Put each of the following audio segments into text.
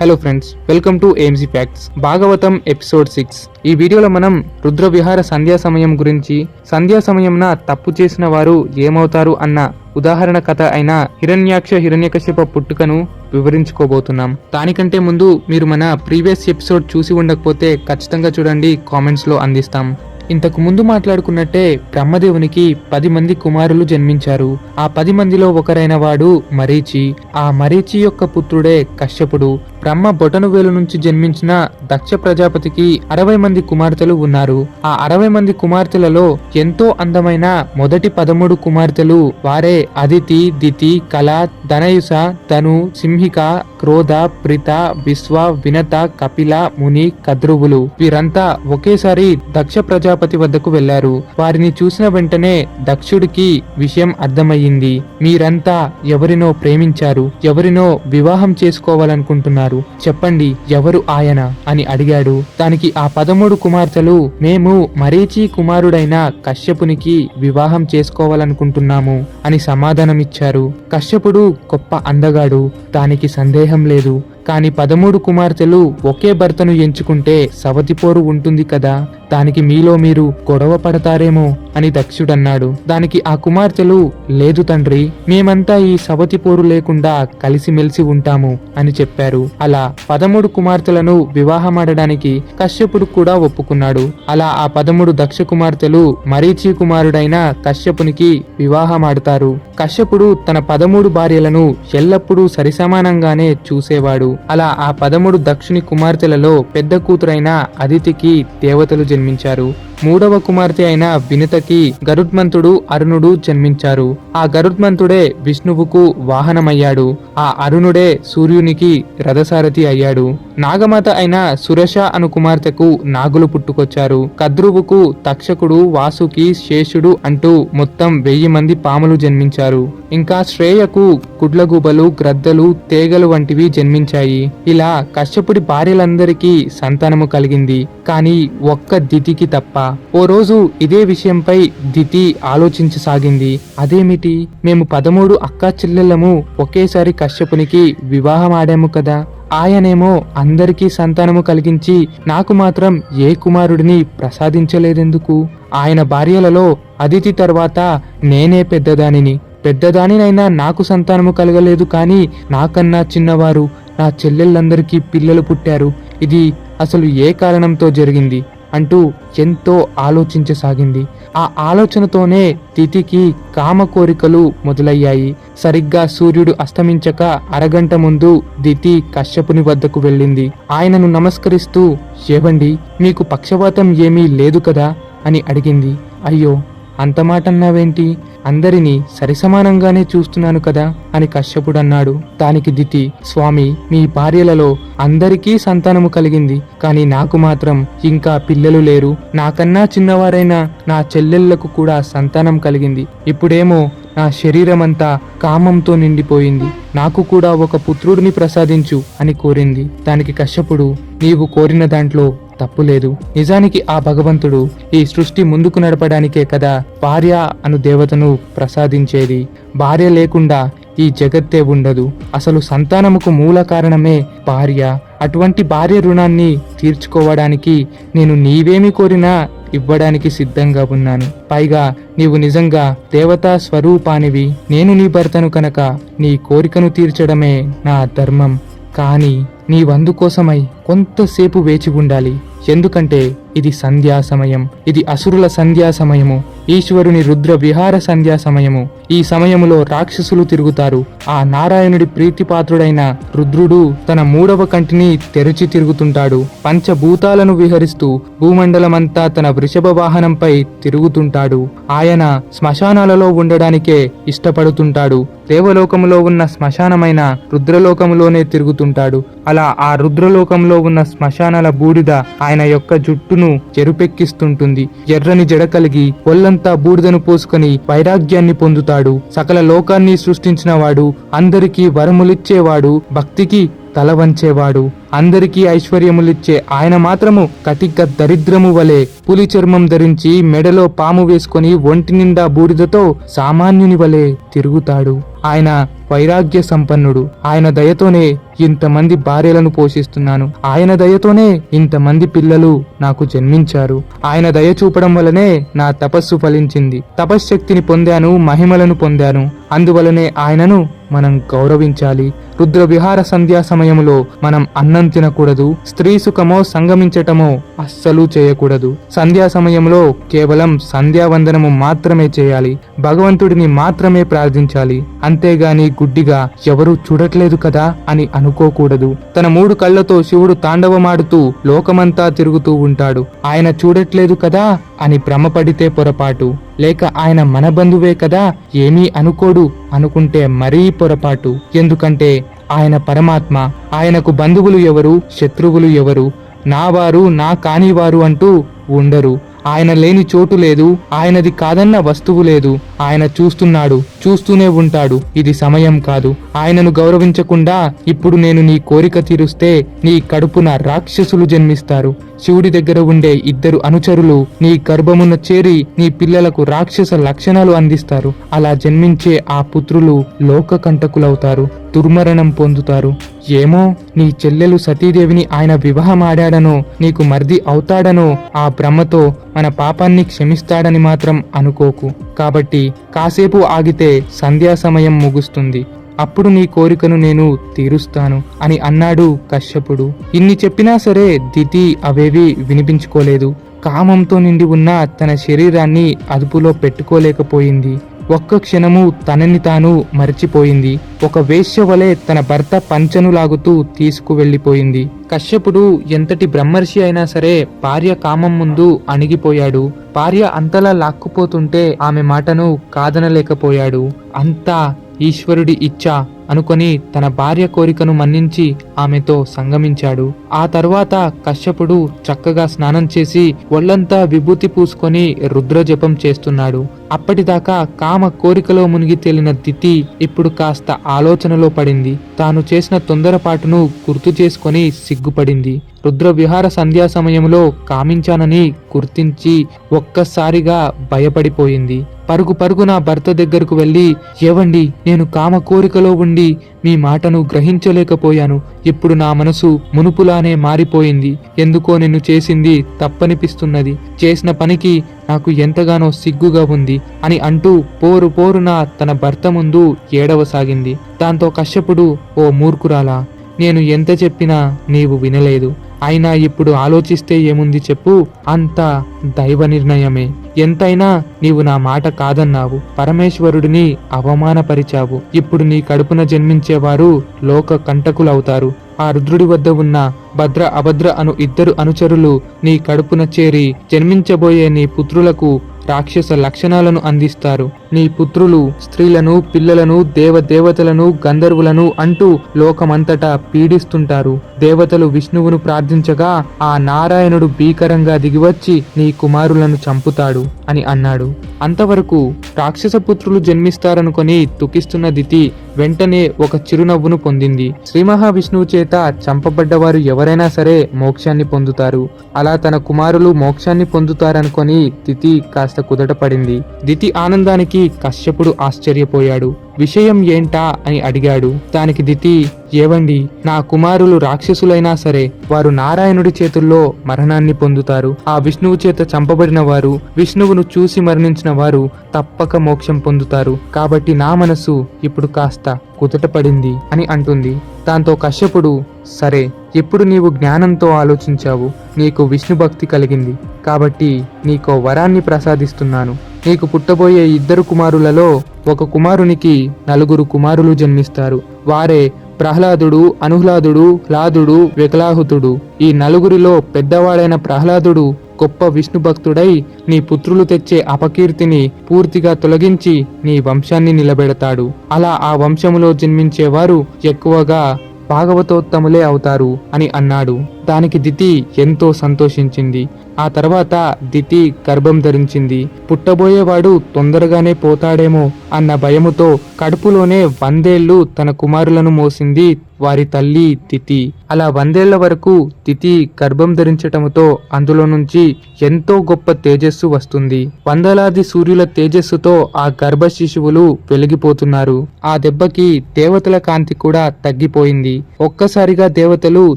Hello friends welcome to AMG facts Bhagavatam episode six ఈ వీడియోలో మనం రుద్ర విహార సంధ్యా సమయం గురించి సంధ్యా సమయంన తప్పు చేసిన వారు ఏమవుతారు అన్న ఉదాహరణ కథ అయిన హిరణ్యాక్ష హిరణ్యకశ్యప పుట్టుకను వివరించుకోబోతున్నాం. దానికంటే ముందు మీరు మన ప్రీవియస్ ఎపిసోడ్ చూసి ఉండకపోతే ఖచ్చితంగా చూడండి కామెంట్స్లో అందిస్తాం. ఇంతకు ముందు మాట్లాడుకున్నట్టే బ్రహ్మదేవునికి పది మంది కుమారులు జన్మించారు. ఆ పది మందిలో ఒకరైన వాడు మరీచి. ఆ మరీచి యొక్క పుత్రుడే కశ్యపుడు. బ్రహ్మ బొటనువేలు నుంచి జన్మించిన దక్ష ప్రజాపతికి అరవై మంది కుమార్తెలు ఉన్నారు. ఆ అరవై మంది కుమార్తెలలో ఎంతో అందమైన మొదటి పదమూడు కుమార్తెలు వారే అదితి దితి కళ ధనయుస ధను సింహిక క్రోధ ప్రిత విశ్వ వినత కపిల ముని కద్రువులు. వీరంతా ఒకేసారి దక్ష ప్రజాపతి వద్దకు వెళ్ళారు వారిని చూసిన వెంటనే దక్షుడికి విషయం అర్థమయ్యింది. మీరంతా ఎవరినో ప్రేమించారు ఎవరినో వివాహం చేసుకోవాలనుకుంటున్నారు. చెప్పండి ఎవరు ఆయన? అని అడిగాడు. దానికి ఆ పదమూడు కుమార్తెలు మేము మరీచి కుమారుడైన కశ్యపునికి వివాహం చేసుకోవాలనుకుంటున్నాము అని సమాధానమిచ్చారు. కశ్యపుడు గొప్ప అందగాడు. దానికి సందేహం లేదు. కాని పదమూడు కుమార్తెలు ఒకే భర్తను ఎంచుకుంటే సవతిపోరు ఉంటుంది కదా. దానికి మీలో మీరు గొడవ పడతారేమో అని దక్షుడన్నాడు. దానికి ఆ కుమార్తెలు లేదు తండ్రి మేమంతా ఈ సవతి పోరు లేకుండా కలిసిమెలిసి ఉంటాము అని చెప్పారు. అలా పదమూడు కుమార్తెలను వివాహమాడడానికి కశ్యపుడు కూడా ఒప్పుకున్నాడు. అలా ఆ పదమూడు దక్ష కుమార్తెలు మరీచి కుమారుడైన కశ్యపునికి వివాహమాడతారు. కశ్యపుడు తన పదమూడు భార్యలను ఎల్లప్పుడూ సరిసమానంగానే చూసేవాడు. అలా ఆ పదమూడు దక్షుని కుమార్తెలలో పెద్ద కూతురైన అదితికి దేవతలు జన్మించారు. మూడవ కుమార్తె అయిన వినతకి గరుడ్మంతుడు అరుణుడు జన్మించారు. ఆ గరుడ్మంతుడే విష్ణువుకు వాహనమయ్యాడు. ఆ అరుణుడే సూర్యునికి రథసారథి అయ్యాడు. నాగమాత అయిన సురష అను కుమార్తెకు నాగులు పుట్టుకొచ్చారు. కద్రువుకు తక్షకుడు వాసుకి శేషుడు అంటూ మొత్తం వెయ్యి మంది పాములు జన్మించారు. ఇంకా శ్రేయకు కుడ్లగుబలు గ్రద్దలు తేగలు వంటివి జన్మించాయి. ఇలా కశ్యపుడి భార్యలందరికీ సంతానము కలిగింది. కానీ ఒక్క దితికి తప్ప ఓ రోజు ఇదే విషయంపై దితి ఆలోచించసాగింది. అదేమిటి? మేము పదమూడు అక్కా చెల్లెళ్ళము ఒకేసారి కశ్యపునికి వివాహం ఆడాము కదా. ఆయనేమో అందరికీ సంతానము కలిగించి నాకు మాత్రం ఏ కుమారుడిని ప్రసాదించలేదెందుకు? ఆయన భార్యలలో అదితి తర్వాత నేనే పెద్దదానిని. పెద్దదానినైనా నాకు సంతానము కలగలేదు కానీ నాకన్నా చిన్నవారు. నా చెల్లెళ్ళందరికీ పిల్లలు పుట్టారు. ఇది అసలు ఏ కారణంతో జరిగింది? అంటూ ఎంతో ఆలోచించసాగింది. ఆ ఆలోచనతోనే తిథికి కామ కోరికలు మొదలయ్యాయి. సరిగ్గా సూర్యుడు అస్తమించక అరగంట ముందు దితి కశ్యపుని వద్దకు వెళ్ళింది. ఆయనను నమస్కరిస్తూ ఏవండి మీకు పక్షపాతం ఏమీ లేదు కదా? అని అడిగింది. అయ్యో అంత మాట అన్నావేంటి అందరినీ సరిసమానంగానే చూస్తున్నాను కదా అని కశ్యపుడు అన్నాడు దానికి దితి స్వామి మీ భార్యలలో అందరికీ సంతానము కలిగింది. కానీ నాకు మాత్రం ఇంకా పిల్లలు లేరు. నాకన్నా చిన్నవారైన నా చెల్లెళ్ళకు కూడా సంతానం కలిగింది. ఇప్పుడేమో నా శరీరమంతా కామంతో నిండిపోయింది. నాకు కూడా ఒక పుత్రుడిని ప్రసాదించు అని కోరింది. దానికి కశ్యపుడు నీవు కోరిన దాంట్లో తప్పు లేదు నిజానికి ఆ భగవంతుడు ఈ సృష్టి ముందుకు నడపడానికే కదా భార్య అను దేవతను ప్రసాదించేది. భార్య లేకుండా ఈ జగత్తే ఉండదు. అసలు సంతానముకు మూల కారణమే భార్య. అటువంటి భార్య రుణాన్ని తీర్చుకోవడానికి నేను నీవేమి కోరినా ఇవ్వడానికి సిద్ధంగా ఉన్నాను. పైగా నీవు నిజంగా దేవతా స్వరూపానివి. నేను నీ భర్తను కనుక నీ కోరికను తీర్చడమే నా ధర్మం. కానీ నీ వందు కోసమై కొంతసేపు వేచి ఉండాలి. ఎందుకంటే ఇది సంధ్యా సమయం. ఇది అసురుల సంధ్యా సమయము. ఈశ్వరుని రుద్ర విహార సంధ్యా సమయము. ఈ సమయములో రాక్షసులు తిరుగుతారు. ఆ నారాయణుడి ప్రీతిపాత్రుడైన రుద్రుడు తన మూడవ కంటిని తెరిచి తిరుగుతుంటాడు. పంచభూతాలను విహరిస్తూ భూమండలమంతా తన వృషభ వాహనంపై తిరుగుతుంటాడు. ఆయన శ్మశానాలలో ఉండడానికే ఇష్టపడుతుంటాడు. దేవలోకములో ఉన్న శ్మశానమైన రుద్రలోకములోనే తిరుగుతుంటాడు. అలా ఆ రుద్రలోకంలో ఉన్న శ్మశానాల బూడిద ఆయన యొక్క జుట్టును చెరుపెక్కిస్తుంటుంది. ఎర్రని జడ కలిగి ఒళ్ళంతా బూడిదను పోసుకొని వైరాగ్యాన్ని పొందుతాడు. సకల లోకాన్ని సృష్టించిన వాడు అందరికీ వరములిచ్చేవాడు భక్తికి తల వంచేవాడు. అందరికీ ఐశ్వర్యములిచ్చే ఆయన మాత్రము కటిక దరిద్రము వలె పులి చర్మం ధరించి మెడలో పాము వేసుకొని ఒంటి నిండా బూడిదతో సామాన్యుని వలె తిరుగుతాడు. ఆయన వైరాగ్య సంపన్నుడు. ఆయన దయతోనే ఇంతమంది భార్యలను పోషిస్తున్నాను. ఆయన దయతోనే ఇంతమంది పిల్లలు నాకు జన్మించారు. ఆయన దయ చూపడం వలనే నా తపస్సు ఫలించింది. తపశ్శక్తిని పొందాను మహిమలను పొందాను. అందువలనే ఆయనను మనం గౌరవించాలి. రుద్ర విహార సంధ్యా సమయంలో మనం అన్నం తినకూడదు. స్త్రీ సుఖమో సంగమించటమో అస్సలు చేయకూడదు. సంధ్యా సమయంలో కేవలం సంధ్యావందనము మాత్రమే చేయాలి. భగవంతుడిని మాత్రమే ప్రార్థించాలి. అంతేగాని గుడ్డిగా ఎవరూ చూడట్లేదు కదా అని అనుకోకూడదు. తన మూడు కళ్ళతో శివుడు తాండవమాడుతూ లోకమంతా తిరుగుతూ ఉంటాడు. ఆయన చూడట్లేదు కదా అని భ్రమపడితే పొరపాటు. లేక ఆయన మన బంధువే కదా? ఏమీ అనుకోడు అనుకుంటే మరీ పొరపాటు. ఎందుకంటే ఆయన పరమాత్మ ఆయనకు బంధువులు ఎవరు శత్రువులు ఎవరు? నా వారు నా కానివారు అంటూ ఉండరు. ఆయన లేని చోటు లేదు ఆయనది కాదన్న వస్తువు లేదు. ఆయన చూస్తున్నాడు చూస్తూనే ఉంటాడు. ఇది సమయం కాదు. ఆయనను గౌరవించకుండా ఇప్పుడు నేను నీ కోరిక తీరుస్తే నీ కడుపున రాక్షసులు జన్మిస్తారు. శివుడి దగ్గర ఉండే ఇద్దరు అనుచరులు నీ గర్భమున చేరి నీ పిల్లలకు రాక్షస లక్షణాలు అందిస్తారు. అలా జన్మించే ఆ పుత్రులు లోక కంటకులవుతారు దుర్మరణం పొందుతారు. ఏమో నీ చెల్లెలు సతీదేవిని ఆయన వివాహమాడాడనో నీకు మర్ది అవుతాడనో ఆ బ్రహ్మతో మన పాపాన్ని క్షమిస్తాడని మాత్రం అనుకోకు. కాబట్టి కాసేపు ఆగితే సంధ్యా సమయం ముగుస్తుంది. అప్పుడు నీ కోరికను నేను తీరుస్తాను అని అన్నాడు కశ్యపుడు. ఇన్ని చెప్పినా సరే దితి అవేవి వినిపించుకోలేదు. కామంతో నిండి ఉన్న తన శరీరాన్ని అదుపులో పెట్టుకోలేకపోయింది. ఒక్క క్షణము తనని తాను మరిచిపోయింది. ఒక వేశ్య వలె తన భర్త పంచను లాగుతూ తీసుకువెళ్ళిపోయింది కశ్యపుడు ఎంతటి బ్రహ్మర్షి అయినా సరే భార్య కామం ముందు అణిగిపోయాడు. భార్య అంతలా లాక్కుపోతుంటే ఆమె మాటను కాదనలేకపోయాడు. అంతా ఈశ్వరుడి ఇచ్చ అనుకొని తన భార్య కోరికను మన్నించి ఆమెతో సంగమించాడు. ఆ తర్వాత కశ్యపుడు చక్కగా స్నానం చేసి ఒళ్ళంతా విభూతి పూసుకొని రుద్రజపం చేస్తున్నాడు. అప్పటిదాకా కామ కోరికలో మునిగి తేలిన దితి ఇప్పుడు కాస్త ఆలోచనలో పడింది. తాను చేసిన తొందరపాటును గుర్తు చేసుకొని సిగ్గుపడింది. రుద్ర విహార సంధ్యా సమయంలో కామించానని గుర్తించి ఒక్కసారిగా భయపడిపోయింది. పరుగు పరుగున భర్త దగ్గరకు వెళ్ళి ఏవండి నేను కామ కోరికలో ఉండి మీ మాటను గ్రహించలేకపోయాను. ఇప్పుడు నా మనసు మునుపులానే మారిపోయింది. ఎందుకో నిన్ను చేసింది తప్పనిపిస్తున్నది. చేసిన పనికి నాకు ఎంతగానో సిగ్గుగా ఉంది అని అంటూ పోరు పోరున తన భర్త ముందు ఏడవసాగింది. దాంతో కశ్యపుడు ఓ మూర్ఖురాలా నేను ఎంత చెప్పినా నీవు వినలేదు. అయినా ఇప్పుడు ఆలోచిస్తే ఏముంది చెప్పు. అంతా దైవ నిర్ణయమే. ఎంతైనా నీవు నా మాట కాదన్నావు. పరమేశ్వరుడిని అవమానపరిచావు. ఇప్పుడు నీ కడుపున జన్మించేవారు లోక కంటకులవుతారు. ఆ రుద్రుడి వద్ద ఉన్న భద్ర అభద్ర అను ఇద్దరు అనుచరులు నీ కడుపున చేరి జన్మించబోయే నీ పుత్రులకు రాక్షస లక్షణాలను అందిస్తారు. నీ పుత్రులు స్త్రీలను పిల్లలను దేవదేవతలను గంధర్వులను అంటూ లోకమంతటా పీడిస్తుంటారు. దేవతలు విష్ణువును ప్రార్థించగా ఆ నారాయణుడు భీకరంగా దిగివచ్చి నీ కుమారులను చంపుతాడు అని అన్నాడు. అంతవరకు రాక్షస పుత్రులు జన్మిస్తారనుకొని తుకిస్తున్న దితి వెంటనే ఒక చిరునవ్వును పొందింది. శ్రీ మహావిష్ణువు చేత చంపబడ్డవారు ఎవరైనా సరే మోక్షాన్ని పొందుతారు. అలా తన కుమారులు మోక్షాన్ని పొందుతారనుకొని దితి కాస్త కుదటపడింది దితి ఆనందానికి కశ్యపుడు ఆశ్చర్యపోయాడు. విషయం ఏంటా అని అడిగాడు. దానికి దితి ఏవండి నా కుమారులు రాక్షసులైనా సరే వారు నారాయణుడి చేతుల్లో మరణాన్ని పొందుతారు. ఆ విష్ణువు చేత చంపబడిన వారు విష్ణువును చూసి మరణించిన వారు తప్పక మోక్షం పొందుతారు. కాబట్టి నా మనసు ఇప్పుడు కాస్త కుదటపడింది అని అంటుంది. దాంతో కశ్యపుడు సరే ఇప్పుడు నీవు జ్ఞానంతో ఆలోచించావు నీకు విష్ణు భక్తి కలిగింది. కాబట్టి నీకో వరాన్ని ప్రసాదిస్తున్నాను. నీకు పుట్టబోయే ఇద్దరు కుమారులలో ఒక కుమారునికి నలుగురు కుమారులు జన్మిస్తారు. వారే ప్రహ్లాదుడు అనుహ్లాదుడు లాదుడు వికలాహుతుడు. ఈ నలుగురిలో పెద్దవాడైన ప్రహ్లాదుడు గొప్ప విష్ణు భక్తుడై నీ పుత్రులు తెచ్చే అపకీర్తిని పూర్తిగా తొలగించి నీ వంశాన్ని నిలబెడతాడు. అలా ఆ వంశములో జన్మించేవారు ఎక్కువగా భాగవతోత్తములే అవుతారు అని అన్నాడు. దానికి దితి ఎంతో సంతోషించింది. ఆ తర్వాత దితి గర్భం ధరించింది. పుట్టబోయేవాడు తొందరగానే పోతాడేమో అన్న భయముతో కడుపులోనే వందేళ్ళు తన కుమారులను మోసింది వారి తల్లి తితి. అలా వందేళ్ళ వరకు తితి గర్భం ధరించటముతో అందులో నుంచి ఎంతో గొప్ప తేజస్సు వస్తుంది. వందలాది సూర్యుల తేజస్సుతో ఆ గర్భ శిశువులు వెలిగిపోతున్నారు. ఆ దెబ్బకి దేవతల కాంతి కూడా తగ్గిపోయింది. ఒక్కసారిగా దేవతలు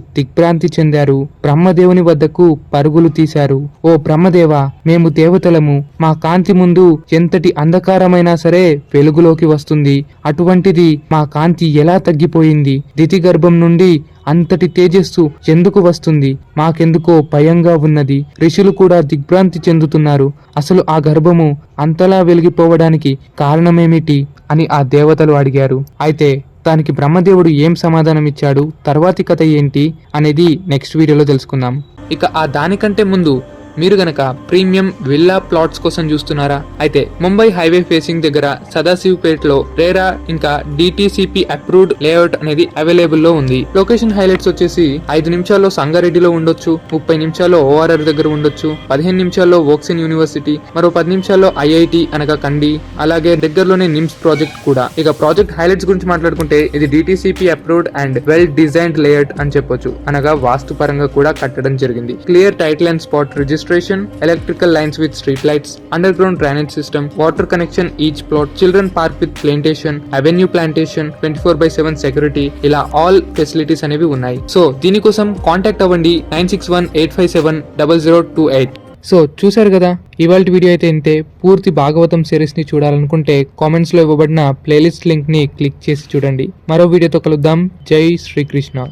దిగ్భ్రాంతి చెందారు. బ్రహ్మదేవుని వద్దకు పరుగులు తీశారు. ఓ బ్రహ్మదేవ మేము దేవతలము. మా కాంతి ముందు ఎంతటి అంధకారమైనా సరే వెలుగులోకి వస్తుంది. అటువంటిది మా కాంతి ఎలా తగ్గిపోయింది? స్థితి గర్భం నుండి అంతటి తేజస్సు ఎందుకు వస్తుంది? మాకెందుకో భయంగా ఉన్నది. ఋషులు కూడా దిగ్భ్రాంతి చెందుతున్నారు. అసలు ఆ గర్భము అంతలా వెలిగిపోవడానికి కారణమేమిటి అని ఆ దేవతలు అడిగారు. అయితే దానికి బ్రహ్మదేవుడు ఏం సమాధానం ఇచ్చాడు తర్వాతి కథ ఏంటి? అనేది నెక్స్ట్ వీడియోలో తెలుసుకుందాం. ఇక ఆ దానికంటే ముందు మీరు గనక ప్రీమియం విల్లా ప్లాట్స్ కోసం చూస్తున్నారా? అయితే ముంబై హైవే ఫేసింగ్ దగ్గర సదాశివ్పేట్లో రేరా ఇంకా డిటిసిపి అప్రూవ్డ్ లేఅవుట్ అనేది అవైలబుల్లో ఉంది. లొకేషన్ హైలైట్స్ వచ్చేసి ఐదు నిమిషాల్లో సంగారెడ్డిలో ఉండొచ్చు ముప్పై నిమిషాల్లో ఓఆర్ఆర్ దగ్గర ఉండొచ్చు పదిహేను నిమిషాల్లో వోక్సిన్ యూనివర్సిటీ మరో పది నిమిషాల్లో ఐఐటి అనగా కండి అలాగే దగ్గరలోనే నిమ్స్ ప్రాజెక్ట్ కూడా. ఇక ప్రాజెక్ట్ హైలైట్స్ గురించి మాట్లాడుకుంటే ఇది DTCP approved and well designed layout అని చెప్పొచ్చు. అనగా వాస్తు పరంగా కూడా కట్టడం జరిగింది. Clear title and spot register electrical lines with street lights underground drainage system water connection each plot children park with plantation avenue plantation twenty four by seven security ఇలా all facilities అనేవి ఉన్నాయి. సో దీనికోసం contact అవ్వండి nine six one eight five seven double zero two eight. So చూశారు కదా? ఇవాళ video అయితే ఇంతే. పూర్తి భాగవతం సిరీస్ని చూడాలనుకుంటే కామెంట్స్లో ఇవ్వబడిన ప్లేలిస్ట్ లింక్ని క్లిక్ చేసి చూడండి. మరో వీడియోతో కలుద్దాం. జై శ్రీకృష్ణ.